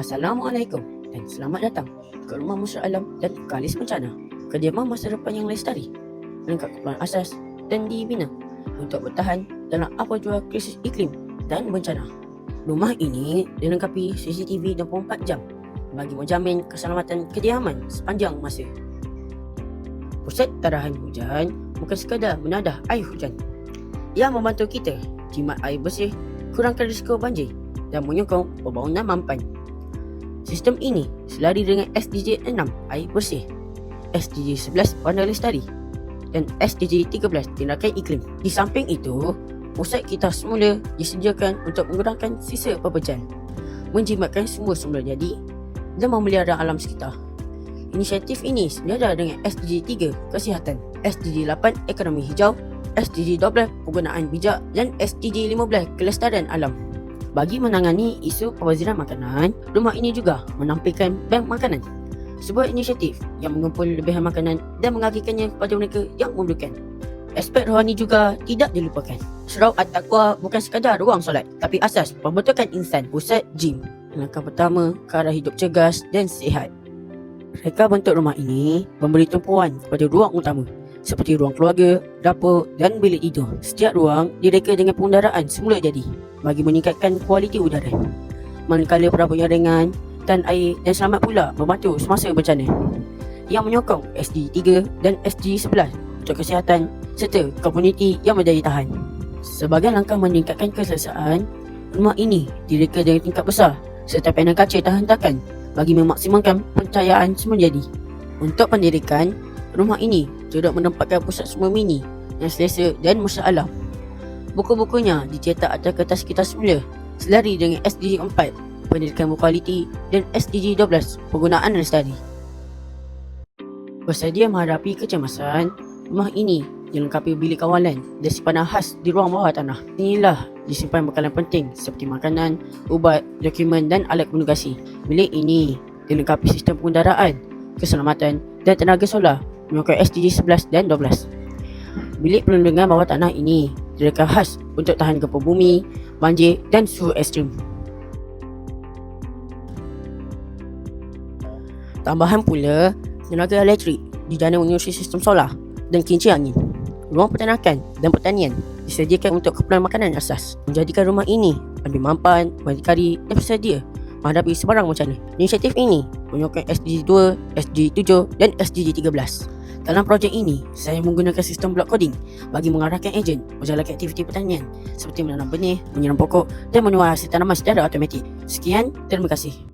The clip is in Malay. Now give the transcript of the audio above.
Assalamualaikum dan selamat datang ke Rumah Musra Alam dan Kalis Bencana. Kediaman masa depan yang lestari. Lengkap kepala asas dan dibina Untuk bertahan dalam apa jua krisis iklim dan bencana. Rumah ini dilengkapi CCTV 24 jam Bagi menjamin keselamatan kediaman sepanjang masa. Pusat tarahan hujan bukan sekadar menadah air hujan. Ia membantu kita jimat air bersih kurangkan risiko banjir dan menyokong pembangunan mampan Sistem ini selari dengan SDG 6 air bersih, SDG 11 pandai lestari dan SDG 13 tindakan iklim. Di samping itu, pusat kita semula disediakan untuk mengurangkan sisa pepecahan, menjimatkan semua semula jadi dan memelihara alam sekitar. Inisiatif ini senada dengan SDG 3 kesihatan, SDG 8 ekonomi hijau, SDG 12 penggunaan bijak dan SDG 15 kelestarian alam. Bagi menangani isu pewaziran makanan, rumah ini juga menampilkan bank makanan. Sebuah inisiatif yang mengumpul lebihan makanan dan mengagikannya kepada mereka yang memerlukan. Aspek rohani juga tidak dilupakan. Surau At-Taqwa bukan sekadar ruang solat, tapi asas pembentukan insan pusat gym. Langkah pertama ke arah hidup cergas dan sihat. Reka bentuk rumah ini memberi tumpuan kepada ruang utama seperti ruang keluarga, dapur dan bilik tidur. Setiap ruang direka dengan pengendaraan semula jadi bagi meningkatkan kualiti udara. Manakala perabot yang ringan dan air dan selamat pula membantu semasa bencana. Yang menyokong SDG 3 dan SDG 11 untuk kesihatan serta komuniti yang berdaya tahan. Sebagai langkah meningkatkan keselesaan, rumah ini direka dengan tingkat besar serta panel kaca tahan takan bagi memaksimalkan pencahayaan semula jadi. Untuk pendirikan, rumah ini turut menempatkan pusat semua mini yang selesa dan mesra alam. Buku-bukunya dicetak atas kertas kita semula selari dengan SDG 4 pendidikan berkualiti dan SDG 12 penggunaan lestari. Bersedia menghadapi kecemasan, rumah ini dilengkapi bilik kawalan dan simpanan khas di ruang bawah tanah. Inilah disimpan bekalan penting seperti makanan, ubat, dokumen dan alat komunikasi. Bilik ini dilengkapi sistem pengendaraan, keselamatan dan tenaga solar menyokong SDG 11 dan 12. Bilik perlindungan bawah tanah ini direka khas untuk tahan gempa bumi, banjir dan suhu ekstrim. Tambahan pula, tenaga elektrik didana menyusun sistem solar dan kincir angin. Ruang peternakan dan pertanian disediakan untuk keperluan makanan asas, menjadikan rumah ini lebih mampan, berdikari dan bersedia menghadapi sebarang bencana. Inisiatif ini menyokong SDG 2, SDG 7 dan SDG 13. Dalam projek ini, saya menggunakan sistem block coding bagi mengarahkan ejen menjalankan aktiviti pertanian seperti menanam benih, menyiram pokok dan menuai hasil tanaman secara automatik. Sekian, terima kasih.